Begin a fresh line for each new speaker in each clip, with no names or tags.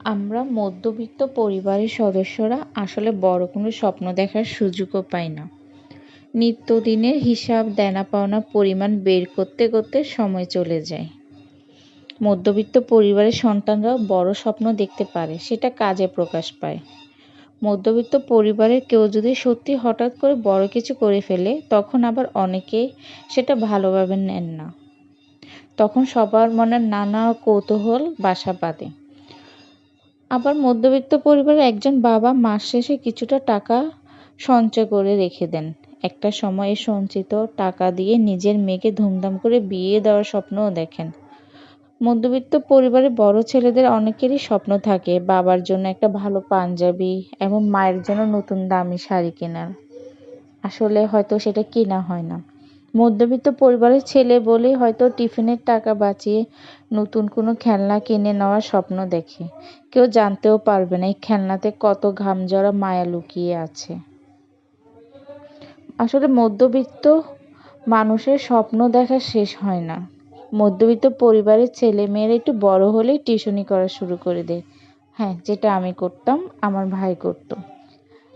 আমরা মধ্যবিত্ত পরিবারের সদস্যরা আসলে বড় কোনো স্বপ্ন দেখার সুযোগও পাই না। নিত্যদিনের হিসাব দেনা পাওনা পরিমাণ বের করতে করতে সময় চলে যায়। মধ্যবিত্ত পরিবারের সন্তানরাও বড় স্বপ্ন দেখতে পারে, সেটা কাজে প্রকাশ পায়। মধ্যবিত্ত পরিবারের কেউ যদি সত্যি হঠাৎ করে বড় কিছু করে ফেলে, তখন আবার অনেকে সেটা ভালোভাবে নেন না। তখন সবার মনে নানা কৌতূহল বাসা বাঁধে। আবার মধ্যবিত্ত পরিবারের একজন বাবা মাস শেষে কিছুটা টাকা সঞ্চয় করে রেখে দেন। একটা সময়ে সঞ্চিত টাকা দিয়ে নিজের মেয়েকে ধুমধাম করে বিয়ে দেওয়ার স্বপ্নও দেখেন। মধ্যবিত্ত পরিবারের বড় ছেলেদের অনেকেরই স্বপ্ন থাকে, বাবার জন্য একটা ভালো পাঞ্জাবি এবং মায়ের জন্য নতুন দামি শাড়ি কেনার। আসলে হয়তো সেটা কেনা হয় না। মধ্যবিত্ত পরিবারের ছেলে বলেই হয়তো টিফিনের টাকা বাঁচিয়ে নতুন কোনো খেলনা কিনে নেওয়ার স্বপ্ন দেখে। কেউ জানতেও পারবে না এই খেলনাতে কত ঘাম মায়া লুকিয়ে আছে। আসলে মধ্যবিত্ত মানুষের স্বপ্ন দেখা শেষ হয় না। মধ্যবিত্ত পরিবারের ছেলে মেয়েরা একটু বড় হলেই টিউশনি করা শুরু করে দেয়। হ্যাঁ যেটা আমি করতাম, আমার ভাই করতো।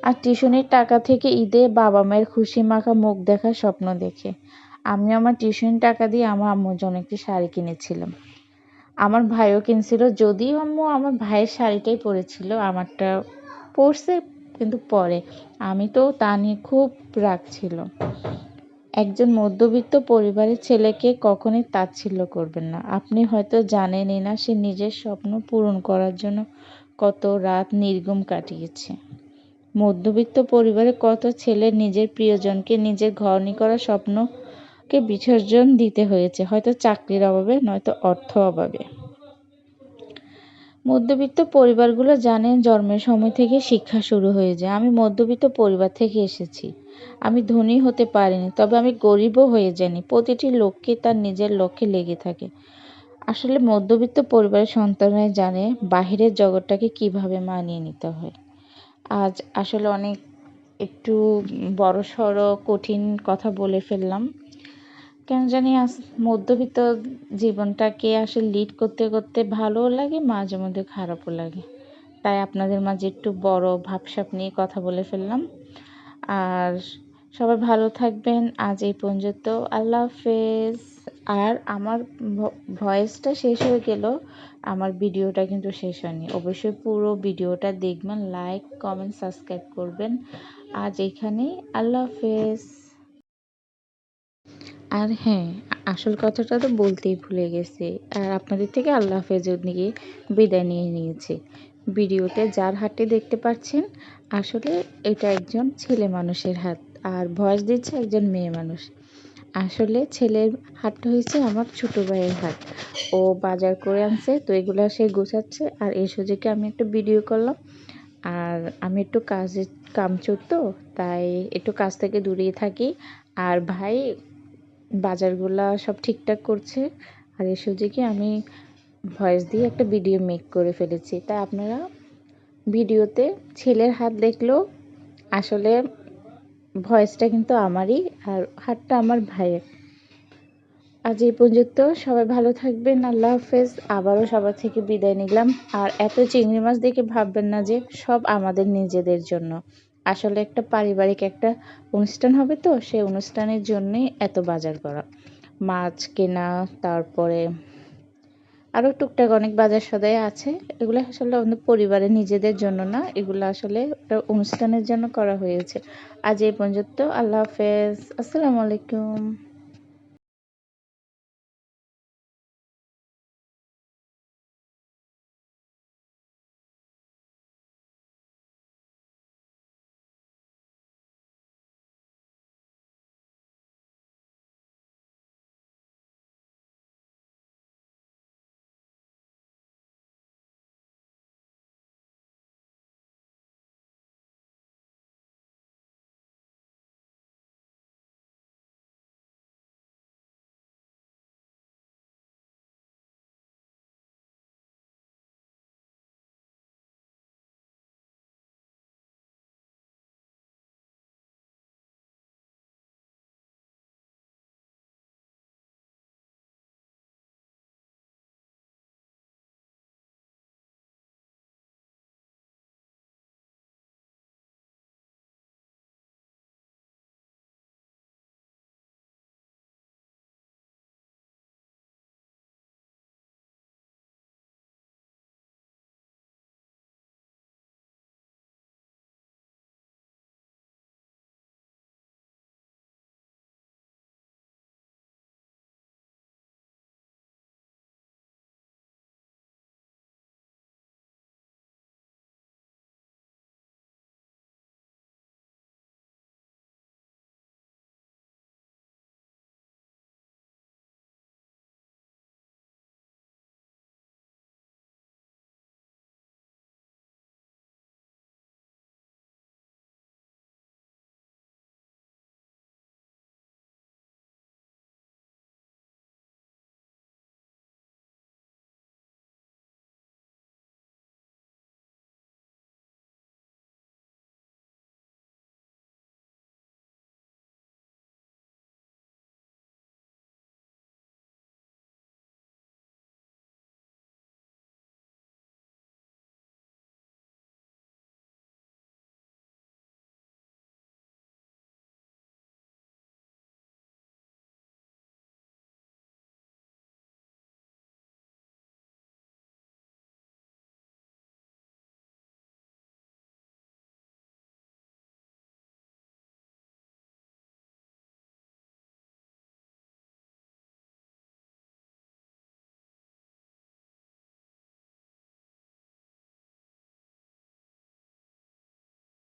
আর টিউশনির টাকা থেকে ঈদে বাবা মায়ের খুশি মাখা মুখ দেখার স্বপ্ন দেখে। আমি আমার টিউশনির টাকা দিয়ে আমার আম্মুর জন্য একটি শাড়ি কিনেছিলাম। আমার ভাইও কিনছিল, যদিও আম্মু আমার ভাইয়ের শাড়িটাই পরেছিল, আমারটা পরছে কিন্তু পরে। আমি তো তা নিয়ে খুব রাগ ছিল। একজন মধ্যবিত্ত পরিবারের ছেলেকে কখনোই তাচ্ছিল্য করবেন না। আপনি হয়তো জানেনই না, সে নিজের স্বপ্ন পূরণ করার জন্য কত রাত নির্গম কাটিয়েছে। মধ্যবিত্ত পরিবারে কত ছেলে নিজের প্রিয়জনকে নিজের ঘরনি করার স্বপ্নকে বিসর্জন দিতে হয়েছে? হয়তো চাকরির অভাবে, নয়তো অর্থ অভাবে। মধ্যবিত্ত পরিবারগুলো জানে জন্মের সময় থেকে শিক্ষা শুরু হয়ে যায়। আমি মধ্যবিত্ত পরিবার থেকে এসেছি। আমি ধনী হতে পারিনি, তবে আমি গরিবও হয়ে যাইনি। প্রতিটি লোককে তার নিজের লক্ষ্যে লেগে থাকে। আসলে মধ্যবিত্ত পরিবারের সন্তানরা জানে বাহিরের জগৎটাকে কীভাবে মানিয়ে নিতে হয়। আজ আসলে অনেক একটু বড় সড়ো কঠিন কথা বলে ফেললাম। কেন জানি আজ মধ্যবিত্ত জীবনটাকে আসলে লিড করতে করতে ভালোও লাগে, মাঝে মধ্যে খারাপও লাগে। তাই আপনাদের মাঝে একটু বড় ভাবসাপ নিয়ে কথা বলে ফেললাম। আর সবাই ভালো থাকবেন। আজ এই পর্যন্ত। আল্লাহ হাফেজ। আর আমার ভয়েসটা শেষ হয়ে গেল, আমার ভিডিওটা কিন্তু শেষ হয়নি। অবশ্যই পুরো ভিডিওটা দেখবেন লাইক কমেন্ট সাবস্ক্রাইব করবেন। আজ এখানে আল্লাহ হাফেজ। আর হ্যাঁ আসল কথাটা তো বলতেই ভুলে গেছি। আর আপনাদের থেকে আল্লাহ হাফেজ নিয়ে বিদায় নিয়ে নিয়েছি। ভিডিওতে যার হাতে দেখতে পাচ্ছেন, আসলে এটা একজন ছেলে মানুষের হাত। আর ভয়েস দিচ্ছে একজন মেয়ে মানুষ। আসলে ছেলের হাতটা হয়েছে আমার ছোট ভাইয়ের হাত। ও বাজার করে আনছে, তো এগুলো সে গোছাচ্ছে। আর এই সুযোগে আমি একটা ভিডিও করলাম। আর আমি একটু কাজে কামচোর তো, তাই একটু কাজ থেকে দূরেই থাকি। আর ভাই বাজারগুলা সব ঠিকঠাক করছে। আর এই সুযোগে আমি ভয়েস দিয়ে একটা ভিডিও মেক করে ফেলেছি। তাই আপনারা ভিডিওতে ছেলের হাত দেখলেও আসলে ভয়েসটা কিন্তু আমারই আর হাতটা আমার ভাইয়ের। আজ এই পর্যন্ত সবাই ভালো থাকবেন, আল্লাহ হাফেজ। আবারও সবার থেকে বিদায় নিলাম। আর এত চিংড়ি মাছ দেখে ভাববেন না যে সব আমাদের নিজেদের জন্য। আসলে একটা পারিবারিক একটা অনুষ্ঠান হবে তো, সেই অনুষ্ঠানের জন্যই এত বাজার করা। মাছ কেনা, তারপরে আরও টুকটাক অনেক বাজার সদাই আছে। এগুলো আসলে আমাদের পরিবারে নিজেদের জন্য না। এগুলো আসলে অনুষ্ঠানের জন্য করা হয়েছে। আজ এই পর্যন্ত। আল্লাহ হাফেজ। আসসালামু আলাইকুম।